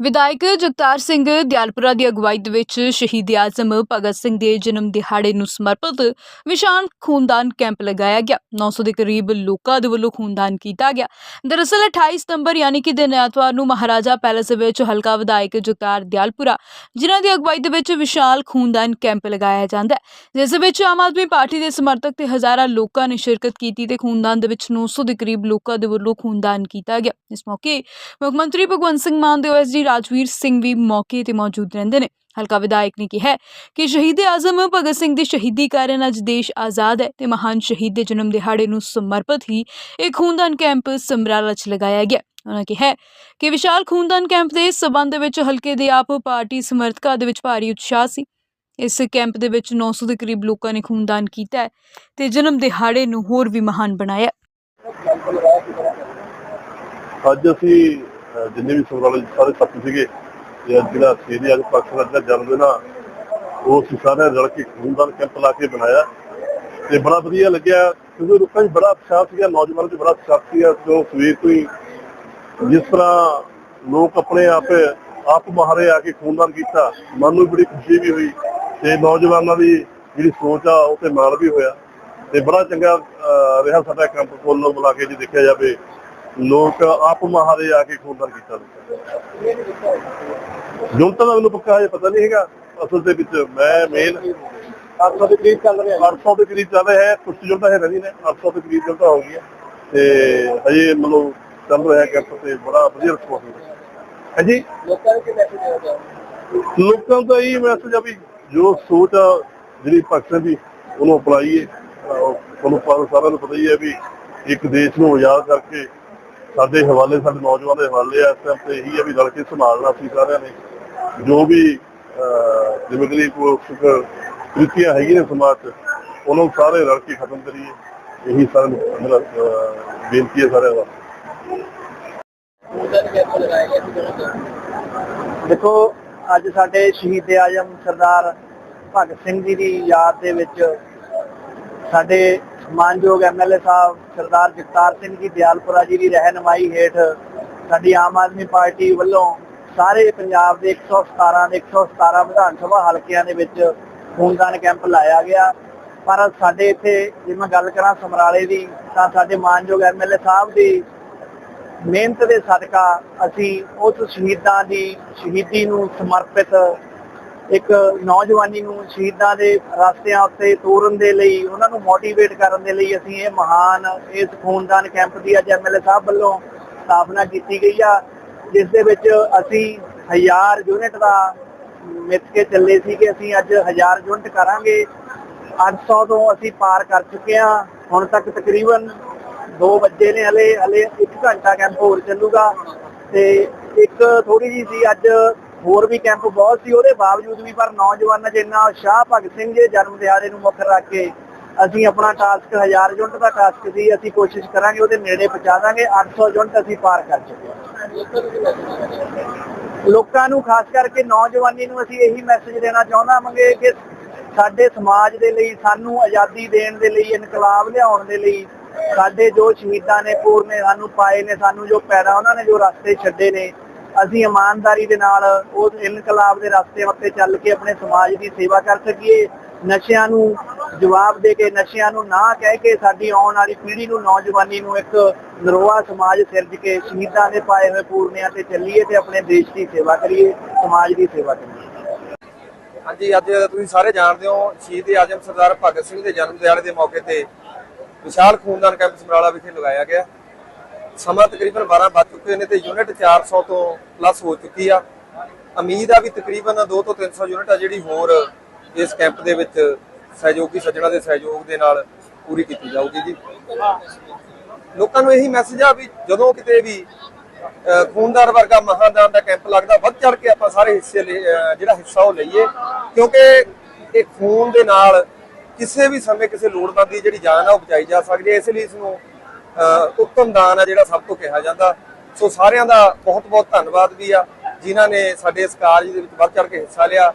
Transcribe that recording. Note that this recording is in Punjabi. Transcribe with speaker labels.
Speaker 1: ਵਿਧਾਇਕ ਜਗਤਾਰ ਸਿੰਘ ਦਿਆਲਪੁਰਾ ਦੀ ਅਗਵਾਈ ਦੇ ਵਿੱਚ ਸ਼ਹੀਦ ਆਜ਼ਮ ਭਗਤ ਸਿੰਘ ਦੇ ਜਨਮ ਦਿਹਾੜੇ ਨੂੰ ਸਮਰਪਿਤ ਵਿਸ਼ਾਲ ਖੂਨਦਾਨ ਕੈਂਪ ਲਗਾਇਆ ਗਿਆ। 900 ਦੇ ਕਰੀਬ ਲੋਕਾਂ ਦੇ ਵੱਲੋਂ ਖੂਨਦਾਨ ਕੀਤਾ ਗਿਆ। ਦਰਅਸਲ 28 ਸਤੰਬਰ ਯਾਨੀ ਕਿ ਦਿਨ ਐਤਵਾਰ ਨੂੰ ਮਹਾਰਾਜਾ ਪੈਲੇਸ ਵਿੱਚ ਹਲਕਾ ਵਿਧਾਇਕ ਜਗਤਾਰ ਦਿਆਲਪੁਰਾ, ਜਿਨ੍ਹਾਂ ਦੀ ਅਗਵਾਈ ਦੇ ਵਿੱਚ ਵਿਸ਼ਾਲ ਖੂਨਦਾਨ ਕੈਂਪ ਲਗਾਇਆ ਜਾਂਦਾ ਹੈ। ਜਿਸ ਵਿੱਚ ਆਮ ਆਦਮੀ ਪਾਰਟੀ ਦੇ ਸਮਰਥਕ ਤੇ ਹਜ਼ਾਰਾਂ ਲੋਕਾਂ ਨੇ ਸ਼ਿਰਕਤ ਕੀਤੀ ਤੇ ਖੂਨਦਾਨ ਦੇ ਵਿੱਚ 900 ਦੇ ਕਰੀਬ ਲੋਕਾਂ ਦੇ ਵੱਲੋਂ ਖੂਨਦਾਨ ਕੀਤਾ ਗਿਆ। ਇਸ ਮੌਕੇ ਮੁੱਖ ਮੰਤਰੀ ਭਗਵੰਤ ਸਿੰਘ ਮਾਨ ਦੇ ਓਐਸਡੀ ਰਾਜਵੀਰ ਸਿੰਘ ਵੀ ਮੌਕੇ ਤੇ ਮੌਜੂਦ ਰਹਿੰਦੇ ਨੇ। ਹਲਕਾ ਵਿਧਾਇਕ ਨੇ ਕਿਹਾ ਕਿ ਸ਼ਹੀਦ ਆਜ਼ਮ ਭਗਤ ਸਿੰਘ ਦੀ ਸ਼ਹੀਦੀ ਕਾਰਨ ਅੱਜ ਦੇਸ਼ ਆਜ਼ਾਦ ਹੈ ਤੇ ਮਹਾਨ ਸ਼ਹੀਦ ਦੇ ਜਨਮ ਦਿਹਾੜੇ ਨੂੰ ਸਮਰਪਿਤ ਹੀ ਇਹ ਖੂਨਦਾਨ ਕੈਂਪ ਸਮਰਾਲਾ 'ਚ ਲਗਾਇਆ ਗਿਆ। ਉਹਨਾਂ ਕਿਹਾ ਕਿ ਵਿਸ਼ਾਲ ਖੂਨਦਾਨ ਕੈਂਪ ਦੇ ਸਬੰਧ ਵਿੱਚ ਹਲਕੇ ਦੇ ਆਪ ਪਾਰਟੀ ਸਮਰਥਕਾਂ ਦੇ ਵਿੱਚ ਭਾਰੀ ਉਤਸ਼ਾਹ ਸੀ। ਇਸ ਕੈਂਪ ਦੇ ਵਿੱਚ 900 ਦੇ ਕਰੀਬ ਲੋਕਾਂ ਨੇ ਖੂਨਦਾਨ ਕੀਤਾ ਹੈ ਤੇ ਜਨਮ ਦਿਹਾੜੇ ਨੂੰ ਹੋਰ ਵੀ ਮਹਾਨ ਬਣਾਇਆ।
Speaker 2: ਅੱਜ ਅਸੀਂ ਜਿੰਨੇ ਵੀ ਸਮਰਾਲੇ ਸਾਰੇ ਸਾਥੀ ਸੀਗੇ ਤੇ ਅੱਜ ਜਿਹੜਾ ਸ਼ਹੀਦ ਅੱਜ ਪਕਸ਼ ਦਾ ਜਨਮ ਦਿਨ ਆ ਉਹ ਅਸੀਂ ਸਾਰੇ ਰਲ ਕੇ ਖੂਨਦਾਨ ਕੈਂਪ ਲਾ ਕੇ ਬਣਾਇਆ ਤੇ ਬੜਾ ਵਧੀਆ ਲੱਗਿਆ ਕਿਉਂਕਿ ਲੋਕਾਂ 'ਚ ਬੜਾ ਉਤਸ਼ਾਹ ਸੀਗਾ ਨੌਜਵਾਨਾਂ 'ਚ ਬੜਾ ਉਤਸ਼ਾਹ ਸੀਗਾ ਜੋ ਸਵੇਰ ਤੋਂ ਹੀ ਜਿਸ ਤਰ੍ਹਾਂ ਲੋਕ ਆਪਣੇ ਆਪ ਆਪ ਮਹਾਰੇ ਆ ਕੇ ਖੂਨਦਾਨ ਕੀਤਾ ਮਨ ਨੂੰ ਬੜੀ ਖੁਸ਼ੀ ਵੀ ਹੋਈ ਤੇ ਨੌਜਵਾਨਾਂ ਦੀ ਜਿਹੜੀ ਸੋਚ ਆ ਉਹ ਤੇ ਮਾਣ ਵੀ ਹੋਇਆ। ਤੇ ਬੜਾ ਚੰਗਾ ਅਹ, ਰਿਹਾ ਸਾਡਾ ਕੈਂਪ ਕੋਲ ਬੁਲਾ ਕੇ ਜੇ ਦੇਖਿਆ ਜਾਵੇ ਲੋਕ ਆਪ ਮਹਾਰੇ ਆ ਕੇ ਖੂਨਦਾਨ ਕੀਤਾ ਜੁਨਤਾ ਦਾ ਮੈਨੂੰ ਪੱਕਾ ਹਜੇ ਪਤਾ ਨਹੀਂ ਹੈਗਾ ਅਸਲ ਦੇ ਵਿੱਚ ਮੈਂ ਮੇਨ 800 ਦੇ ਕਰੀਬ ਚੱਲ ਰਿਹਾ। 800 ਦੇ ਕਰੀਬ ਚੱਲ ਰਿਹਾ ਹੈ ਕੁਝ ਜੁਨਤਾ ਹੈ ਨਹੀਂ ਨੇ 800 ਦੇ ਕਰੀਬ ਜੁਨਤਾ ਹੋ ਹੈ। ਤੇ ਹਜੇ ਮਤਲਬ ਚੱਲ ਰਿਹਾ ਕੈਂਪ ਤੇ ਬੜਾ ਵਧੀਆ ਰਿਸਪੌਂਸ ਹੈ ਹਾਂਜੀ?
Speaker 3: ਲੋਕਾਂ ਨੂੰ ਕੀ ਮੈਸੇਜ ਦੇਣਾ ਚਾਹੁੰਦੇ
Speaker 2: ਲੋਕਾਂ ਦਾ ਇਹ ਮੈਸੇਜ ਆ ਵੀ ਜੋ ਸੋਚ ਆ ਜਿਹੜੀ ਪਾਕਿਸਤਾਨ ਦੀ ਉਹਨੂੰ ਅਪਣਾਈਏ ਤੁਹਾਨੂੰ ਪਤਾ ਸਾਰਿਆਂ ਨੂੰ ਪਤਾ ਹੀ ਹੈ ਵੀ ਇੱਕ ਦੇਸ਼ ਨੂੰ ਆਜ਼ਾਦ ਕਰਕੇ ਸਾਡੇ ਹਵਾਲੇ, ਸਾਡੇ ਨੌਜਵਾਨਾਂ ਦੇ ਹਵਾਲੇ ਆ, ਇਸ ਟਾਈਮ ਤੇ ਇਹੀ ਹੈ ਵੀ ਰਲ ਕੇ ਸੰਭਾਲਣਾ ਸੀ ਸਾਰਿਆਂ ਨੇ। ਜੋ ਵੀ ਜਿਵੇਂ ਕੋ ਸੁਖ ਕ੍ਰਿਤੀਆਂ ਹੈਗੀਆਂ ਸਮਾਜ 'ਚ, ਉਹਨਾਂ ਨੂੰ ਸਾਰੇ ਰਲ ਕੇ ਖਤਮ ਕਰੀਏ। ਇਹੀ ਸਾਰਿਆਂ ਮੇਰਾ ਬੇਨਤੀ ਹੈ ਸਾਰਿਆਂ ਦਾ।
Speaker 3: ਖੂਨਦਾਨ ਕੈਂਪ
Speaker 4: ਦੇਖੋ, ਅੱਜ ਸਾਡੇ ਸ਼ਹੀਦ ਆਜਮ ਸਰਦਾਰ ਭਗਤ ਸਿੰਘ ਜੀ ਦੀ ਯਾਦ ਦੇ ਵਿੱਚ ਸਾਡੇ ਮਾਨਯੋਗ ਐਮਐਲਏ ਸਾਹਿਬ ਸਰਦਾਰ ਜਗਤਾਰ ਸਿੰਘ ਜੀ ਦਿਆਲਪੁਰਾ ਜੀ ਦੀ ਰਹਿਨਮਾਈ ਹੇਠ ਸਾਡੀ ਆਮ ਆਦਮੀ ਪਾਰਟੀ ਵੱਲੋਂ ਸਾਰੇ ਪੰਜਾਬ ਦੇ 117 ਦੇ 117 ਵਿਧਾਨ ਸਭਾ ਹਲਕਿਆਂ ਦੇ ਵਿੱਚ ਖੂਨਦਾਨ ਕੈਂਪ ਲਾਇਆ ਗਿਆ। ਪਰ ਸਾਡੇ ਇੱਥੇ ਜੇ ਮੈਂ ਗੱਲ ਕਰਾਂ ਸਮਰਾਲੇ ਦੀ, ਤਾਂ ਸਾਡੇ ਮਾਨਯੋਗ ਐਮਐਲਏ ਸਾਹਿਬ ਦੀ ਮਿਹਨਤ ਦੇ ਸਦਕਾ ਅਸੀਂ ਉਸ ਸ਼ਹੀਦਾਂ ਦੀ ਸ਼ਹੀਦੀ ਨੂੰ ਸਮਰਪਿਤ ਇੱਕ ਨੌਜਵਾਨੀ ਨੂੰ ਸ਼ਹੀਦਾਂ ਦੇ ਰਸਤਿਆਂ ਉੱਤੇ ਤੋਰਨ ਦੇ ਲਈ, ਉਹਨਾਂ ਨੂੰ ਮੋਟੀਵੇਟ ਕਰਨ ਦੇ ਲਈ ਅਸੀਂ ਇਹ ਮਹਾਨ ਇਸ ਖੂਨਦਾਨ ਕੈਂਪ ਦੀ ਅੱਜ ਐਮਐਲਏ ਸਾਹਿਬ ਵੱਲੋਂ ਸਥਾਪਨਾ ਕੀਤੀ ਗਈ ਆ, ਜਿਸ ਦੇ ਵਿੱਚ ਅਸੀਂ 1000 ਯੂਨਿਟ ਦਾ ਮਿੱਥ ਕੇ ਚੱਲੇ ਸੀ ਕਿ ਅਸੀਂ ਅੱਜ 1000 ਯੂਨਿਟ ਕਰਾਂਗੇ। 800 ਤੋਂ ਅਸੀਂ ਪਾਰ ਕਰ ਚੁੱਕੇ ਹਾਂ ਹੁਣ ਤੱਕ ਤਕਰੀਬਨ 2 ਵਜੇ ਨੇ ਹਲੇ ਹਲੇ 1 ਘੰਟਾ ਕੈਂਪ ਹੋਰ ਚੱਲੂਗਾ ਤੇ ਇੱਕ ਥੋੜੀ ਜੀ ਸੀ ਅੱਜ ਹੋਰ ਵੀ ਕੈਂਪ ਬਹੁਤ ਸੀ, ਉਹਦੇ ਬਾਵਜੂਦ ਵੀ ਪਰ ਨੌਜਵਾਨਾਂ 'ਚ ਇੰਨਾ ਉਤਸ਼ਾਹ ਭਗਤ ਸਿੰਘ ਦੇ ਜਨਮ ਦਿਹਾੜੇ ਨੂੰ ਮੁੱਖ ਰੱਖ ਕੇ ਅਸੀਂ ਆਪਣਾ ਟਾਸਕ 1000 ਯੂਨਿਟ ਦਾ ਟਾਸਕ ਸੀ, ਅਸੀਂ ਕੋਸ਼ਿਸ਼ ਕਰਾਂਗੇ ਉਹਦੇ ਨੇੜੇ ਪਹੁੰਚਾ ਦਾਂਗੇ 800 ਯੂਨਿਟ ਅਸੀਂ ਪਾਰ ਕਰ ਚੁੱਕੇ
Speaker 3: ਲੋਕਾਂ ਨੂੰ
Speaker 4: ਖਾਸ ਕਰਕੇ ਨੌਜਵਾਨੀ ਨੂੰ ਅਸੀਂ ਇਹੀ ਮੈਸੇਜ ਦੇਣਾ ਚਾਹੁੰਦਾ ਮੰਗੇ ਕਿ ਸਾਡੇ ਸਮਾਜ ਦੇ ਲਈ, ਸਾਨੂੰ ਆਜ਼ਾਦੀ ਦੇਣ ਦੇ ਲਈ, ਇਨਕਲਾਬ ਲਿਆਉਣ ਦੇ ਲਈ ਸਾਡੇ ਜੋ ਸ਼ਹੀਦਾਂ ਨੇ ਪੂਰ ਨੇ, ਸਾਨੂੰ ਪਾਏ ਨੇ, ਸਾਨੂੰ ਜੋ ਪੈਦਾ ਉਹਨਾਂ ਨੇ ਜੋ ਰਸਤੇ ਛੱਡੇ ਨੇ ਅਸੀਂ ਇਮਾਨਦਾਰੀ ਦੇ ਨਾਲ ਉਸ ਇਨਕਲਾਬ ਦੇ ਰਸਤੇ ਉੱਤੇ ਚੱਲ ਕੇ ਆਪਣੇ ਸਮਾਜ ਦੀ ਸੇਵਾ ਕਰ ਸਕੀਏ। ਨਸ਼ਿਆਂ ਨੂੰ ਜਵਾਬ ਦੇ ਕੇ, ਨਸ਼ਿਆਂ ਨੂੰ ਨਾ ਕਹਿ ਕੇ ਸਾਡੀ ਆਉਣ ਵਾਲੀ ਪੀੜ੍ਹੀ ਨੂੰ, ਨੌਜਵਾਨੀ ਨੂੰ ਇੱਕ ਨਰੋਆ ਸਮਾਜ ਸਿਰਜ ਕੇ ਸ਼ਹੀਦਾਂ ਦੇ ਪਾਏ ਹੋਏ ਪੂਰਨਿਆਂ ਤੇ ਚੱਲੀਏ ਤੇ ਆਪਣੇ ਦੇਸ਼ ਦੀ ਸੇਵਾ ਕਰੀਏ, ਸਮਾਜ ਦੀ ਸੇਵਾ ਕਰੀਏ।
Speaker 5: ਹਾਂਜੀ, ਅੱਜ ਤੁਸੀਂ ਸਾਰੇ ਜਾਣਦੇ ਹੋ, ਸ਼ਹੀਦ ਆਜਮ ਸਰਦਾਰ ਭਗਤ ਸਿੰਘ ਦੇ ਜਨਮ ਦਿਹਾੜੇ ਦੇ ਮੌਕੇ ਤੇ ਵਿਸ਼ਾਲ ਖੂਨਦਾਨ ਕੈਂਪ ਸਮਰਾਲਾ ਵਿਖੇ ਲਗਾਇਆ ਗਿਆ। ਸਮਾਂ ਤਕਰੀਬਨ 12 ਵੱਜ ਚੁੱਕੇ ਨੇ ਤੇ ਯੂਨਿਟ 400 ਤੋਂ ਪਲੱਸ ਹੋ ਚੁੱਕੀ ਆ। ਉਮੀਦ ਆ ਵੀ ਤਕਰੀਬਨ 2 ਤੋਂ 300 ਯੂਨਿਟ ਆ ਜਿਹੜੀ ਹੋਰ ਇਸ ਕੈਂਪ ਦੇ ਵਿੱਚ ਸਹਿਯੋਗੀ ਸੱਜਣਾ ਦੇ ਸਹਿਯੋਗ ਦੇ ਨਾਲ ਪੂਰੀ ਕੀਤੀ ਜਾਊਗੀ ਜੀ। ਲੋਕਾਂ ਨੂੰ ਇਹੀ ਮੈਸੇਜ ਆ ਵੀ ਜਦੋਂ ਕਿਤੇ ਵੀ ਖੂਨਦਾਰ ਵਰਗਾ ਮਹਾਦਾਨ ਦਾ ਕੈਂਪ ਲੱਗਦਾ, ਵੱਧ ਚੜ ਕੇ ਆਪਾਂ ਸਾਰੇ ਹਿੱਸੇ ਜਿਹੜਾ ਹਿੱਸਾ ਉਹ ਲਈਏ। ਕਿਉਂਕਿ ਇਹ ਖੂਨ ਦੇ ਨਾਲ ਕਿਸੇ ਵੀ ਸਮੇਂ ਕਿਸੇ ਲੋੜਵੰਦ ਦੀ ਜਿਹੜੀ ਜਾਨ ਆ ਉਹ ਬਚਾਈ ਜਾ ਸਕਦੀ ਹੈ, ਇਸ ਲਈ ਇਸ ਨੂੰ ਉੱਤਮ ਦਾਨ ਆ ਜਿਹੜਾ ਸਭ ਤੋਂ ਕਿਹਾ ਜਾਂਦਾ। ਸੋ ਸਾਰਿਆਂ ਦਾ ਬਹੁਤ ਬਹੁਤ ਧੰਨਵਾਦ ਵੀ ਆ, ਜਿਨ੍ਹਾਂ ਨੇ ਸਾਡੇ ਇਸ ਕਾਰਜ ਦੇ ਵਿੱਚ ਵੱਧ ਚੜ ਕੇ ਹਿੱਸਾ ਲਿਆ।